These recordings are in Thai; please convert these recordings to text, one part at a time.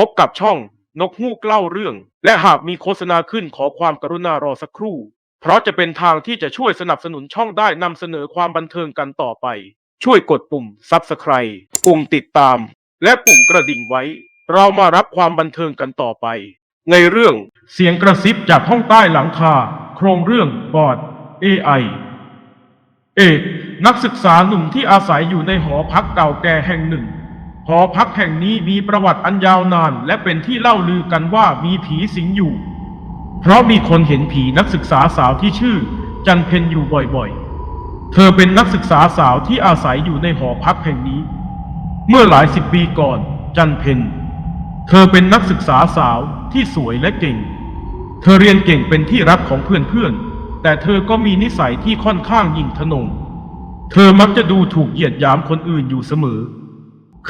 พบกับช่องนกฮูกเล่าเรื่อง และหากมีโฆษณาขึ้นขอความกรุณารอสักครู่ เพราะจะเป็นทางที่จะช่วยสนับสนุนช่องได้นำเสนอความบันเทิงกันต่อไป ช่วยกดปุ่ม Subscribe ปุ่มติดตาม และปุ่มกระดิ่งไว้ เรามารับความบันเทิงกันต่อไป ในเรื่องเสียงกระซิบจากห้องใต้หลังคา โครงเรื่องบอร์ด AI เอกนักศึกษาหนุ่มที่อาศัยอยู่ในหอพักเก่าแก่แห่งหนึ่ง หอพักแห่งนี้มีประวัติอันยาวนาน และเป็นที่เล่าลือกันว่ามีผีสิงอยู่ เพราะมีคนเห็นผีนักศึกษาสาวที่ชื่อ จันเพนอยู่บ่อยๆ เธอเป็นนักศึกษาสาวที่อาศัยอยู่ในหอพักแห่งนี้ เมื่อหลายสิบปีก่อน จันเพนเธอเป็นนักศึกษาสาวที่สวยและเก่ง เธอเรียนเก่งเป็นที่รักของเพื่อนๆ แต่เธอก็มีนิสัยที่ค่อนข้างหยิ่งทะนง เธอมักจะดูถูกเหยียดหยามคนอื่นอยู่เสมอ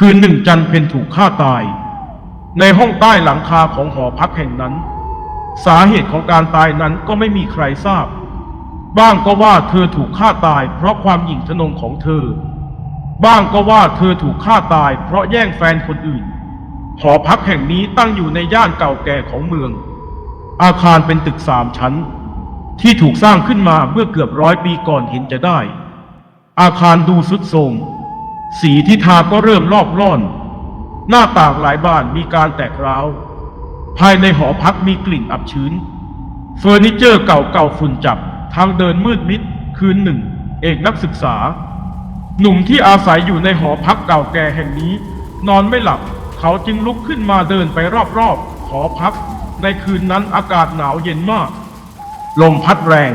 คืนหนึ่งจันเพนถูกฆ่าตาย ในห้องใต้หลังคาของหอพักแห่งนั้น สาเหตุของการตายนั้นก็ไม่มีใครทราบ บ้างก็ว่าเธอถูกฆ่าตาย เพราะความหยิ่งทะนงของเธอ บ้างก็ว่าเธอถูกฆ่าตาย เพราะแย่งแฟนคนอื่น หอพักแห่งนี้ตั้งอยู่ในย่านเก่าแก่ของเมือง อาคารเป็นตึกสามชั้น ที่ถูกสร้างขึ้นมาเมื่อเกือบร้อยปีก่อนเห็นจะได้ อาคารดูสุดโทรม สีที่ทาก็เริ่มลอกล่อน หน้าต่างหลายบ้านมีการแตกร้าว ภายในหอพักมีกลิ่นอับชื้น เฟอร์นิเจอร์เก่าๆฝุ่นจับ ทางเดินมืดมิด คืนหนึ่ง เอกนักศึกษา หนุ่มที่อาศัยอยู่ในหอพักเก่าแก่แห่งนี้ นอนไม่หลับ เขาจึงลุกขึ้นมาเดินไปรอบๆหอพัก ในคืนนั้นอากาศหนาวเย็นมาก ลมพัดแรง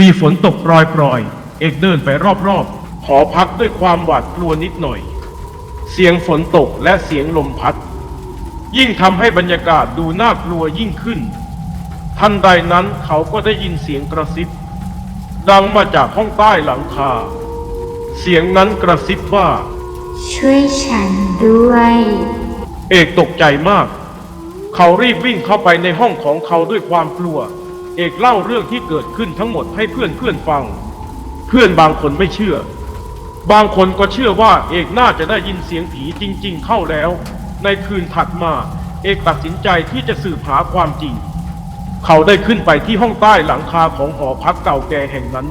มีฝนตกปรอยๆ เอกเดินไปรอบๆ อพักด้วยความหวาดกลัวนิดหน่อย เสียงฝนตกและเสียงลมพัด ยิ่งทำให้บรรยากาศดูน่ากลัวยิ่งขึ้น ทันใดนั้นเขาก็ได้ยินเสียงกระซิบ ดังมาจากห้องใต้หลังคา เสียงนั้นกระซิบว่า ช่วยฉันด้วย เอกตกใจมาก เขารีบวิ่งเข้าไปในห้องของเขาด้วยความกลัว เอกเล่าเรื่องที่เกิดขึ้นทั้งหมดให้เพื่อนเพื่อนๆฟัง เพื่อนบางคนไม่เชื่อ บางคนก็เชื่อว่าเอกน่าจะได้ยินเสียงผีจริง ๆ เข้าแล้ว ในคืนถัดมา เอกตัดสินใจที่จะสืบหาความจริง เขาได้ขึ้นไปที่ห้องใต้หลังคาของหอพักเก่าแก่แห่งนั้น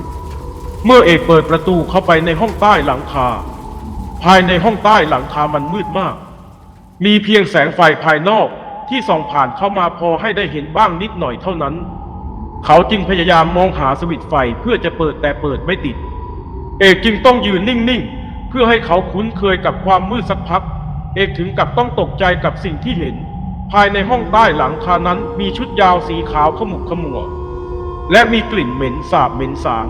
เมื่อเอกเปิดประตูเข้าไปในห้องใต้หลังคา ภายในห้องใต้หลังคามันมืดมาก มีเพียงแสงไฟภายนอกที่ส่องผ่านเข้ามาพอให้ได้เห็นบ้างนิดหน่อยเท่านั้น เขาจึงพยายามมองหาสวิตช์ไฟเพื่อจะเปิดแต่เปิดไม่ติด เอกจึงต้องยืนนิ่งๆ เพื่อให้เขาคุ้นเคยกับความมืดสักพัก เอกถึงกับต้องตกใจกับสิ่งที่เห็น ภายในห้องใต้หลังคานั้นมีชุดยาวสีขาวขมุกขมัว และมีกลิ่นเหม็นสาบเหม็นสาง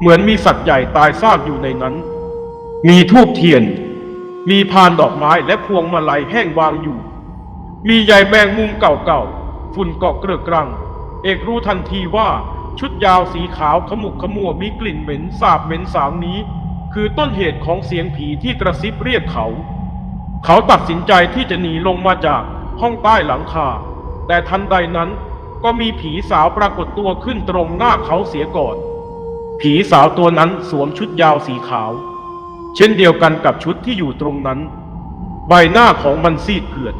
เหมือนมีสัตว์ใหญ่ตายซากอยู่ในนั้น มีทูบเทียน มีพานดอกไม้และพวงมาลัยแห้งวางอยู่ มีใยแมงมุมเก่าๆ ฝุ่นเกาะเกลือกกรัง เอกรู้ทันทีว่า ชุดยาวสีขาวขมุกขมัวมีกลิ่นเหม็นสาบเหม็นสางนี้ คือต้นเหตุของเสียงผีที่กระซิบเรียกเขา เขาตัดสินใจที่จะหนีลงมาจากห้องใต้หลังคา แต่ทันใดนั้นก็มีผีสาวปรากฏตัวขึ้นตรงหน้าเขาเสียก่อน ผีสาวตัวนั้นสวมชุดยาวสีขาว เช่นเดียวกันกับชุดที่อยู่ตรงนั้น ใบหน้าของมันซีดเผือด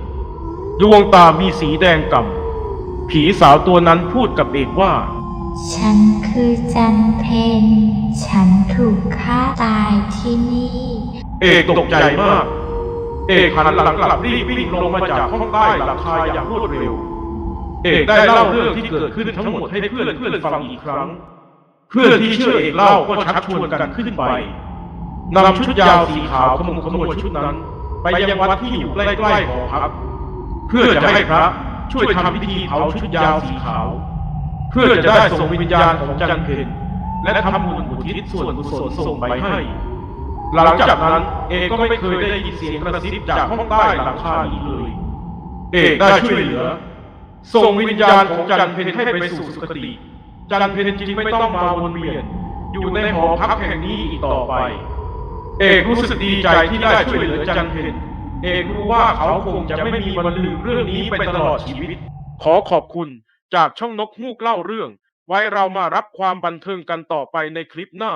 ดวงตามีสีแดงก่ำผีสาวตัวนั้นพูดกับเอกว่า ฉันคือจันเพนฉันถูกฆ่าตายที่นี่ เอกตกใจมาก เอกหันหลังกลับรีบวิ่งลงมาจากห้องใต้หลังคาอย่างรวดเร็ว เอกได้เล่าเรื่องที่เกิดขึ้นทั้งหมดให้เพื่อนเพื่อนฟังอีกครั้ง เพื่อนที่เชื่อเอกเล่าก็ชักชวนกันขึ้นไปนำชุดยาวสีขาวขมุขมวดชุดนั้น ไปยังวัดที่อยู่ใกล้ๆหอพักเพื่อจะให้พระช่วยทำพิธีเผาชุดยาวสีขาว เพื่อจะได้ส่งวิญญาณของจันเพนและทำบุญอุทิศส่วนกุศลส่งไปให้ หลังจากนั้นเอกก็ไม่เคยได้ยินเสียงกระซิบจากห้องใต้หลังคาอีกเลย เอกได้ช่วยเหลือ ส่งวิญญาณของจันเพนให้ไปสู่สุคติ จันเพนจึงไม่ต้องมาวนเวียน อยู่ในหอพักแห่งนี้อีกต่อไป เอกรู้สึกดีใจที่ได้ช่วยเหลือจันเพนเอกรู้ว่าเขาคงจะไม่มีวันลืมเรื่องนี้ไปตลอดชีวิต ขอขอบคุณ จากช่องนกฮูกเล่าเรื่อง ไว้เรามารับความบันเทิงกันต่อไปในคลิปหน้า